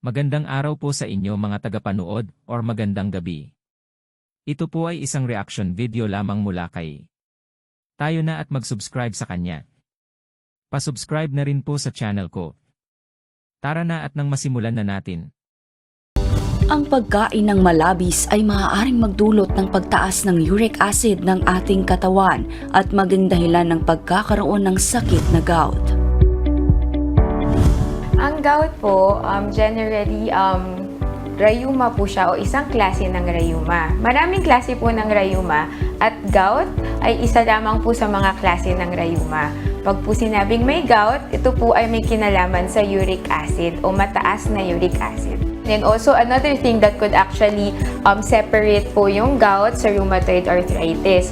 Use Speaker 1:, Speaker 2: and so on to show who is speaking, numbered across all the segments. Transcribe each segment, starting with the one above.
Speaker 1: Magandang araw po sa inyo mga tagapanood or magandang gabi. Ito po ay isang reaction video lamang mula kay tayo na at mag-subscribe sa kanya. Pasubscribe na rin po sa channel ko. Tara na at nang masimulan na natin.
Speaker 2: Ang pagkain ng malabis ay maaaring magdulot ng pagtaas ng uric acid ng ating katawan at maging dahilan ng pagkakaroon ng sakit na gout.
Speaker 3: Gout po, um, generally, um, rayuma po siya o isang klase ng rayuma. Maraming klase po ng rayuma at gout ay isa lamang po sa mga klase ng rayuma. Pag po sinabing may gout, ito po ay may kinalaman sa uric acid o mataas na uric acid. And also, another thing that could actually um, separate po yung gout sa rheumatoid arthritis.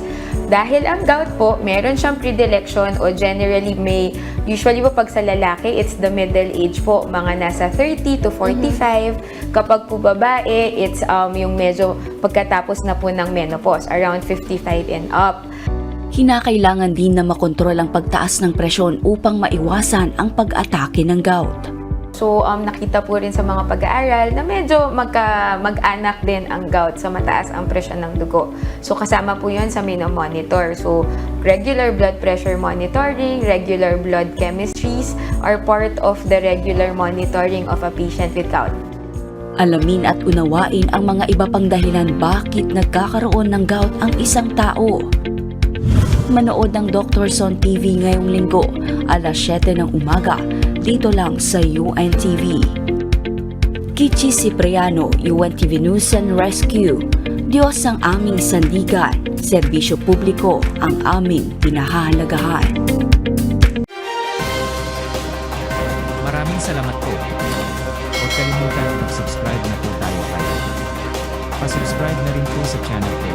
Speaker 3: Dahil ang gout po, meron siyang predilection o generally may, usually po pag sa lalaki, it's the middle age po, mga nasa 30 to 45. Kapag po babae, it's um, yung medyo pagkatapos na po ng menopause, around 55 and up.
Speaker 2: Kinakailangan din na makontrol ang pagtaas ng presyon upang maiwasan ang pag-atake ng gout.
Speaker 3: So, um, nakita po rin sa mga pag-aaral na medyo magka, mag-anak din ang gout sa mataas ang presyon ng dugo. So, kasama po yun sa monitor. So, regular blood pressure monitoring, regular blood chemistries are part of the regular monitoring of a patient with gout.
Speaker 2: Alamin at unawain ang mga iba pang dahilan bakit nagkakaroon ng gout ang isang tao. Manood ng Doctors on TV ngayong linggo, alas 7 ng umaga, dito lang sa UNTV. Kichi Cipriano, UNTV News and Rescue. Diyos ang aming sandigan, serbisyo publiko ang aming pinahahalagahan.
Speaker 1: Maraming salamat po. Huwag kalimutan mag-subscribe na po tayo kaya. Pasubscribe na rin po sa channel ko.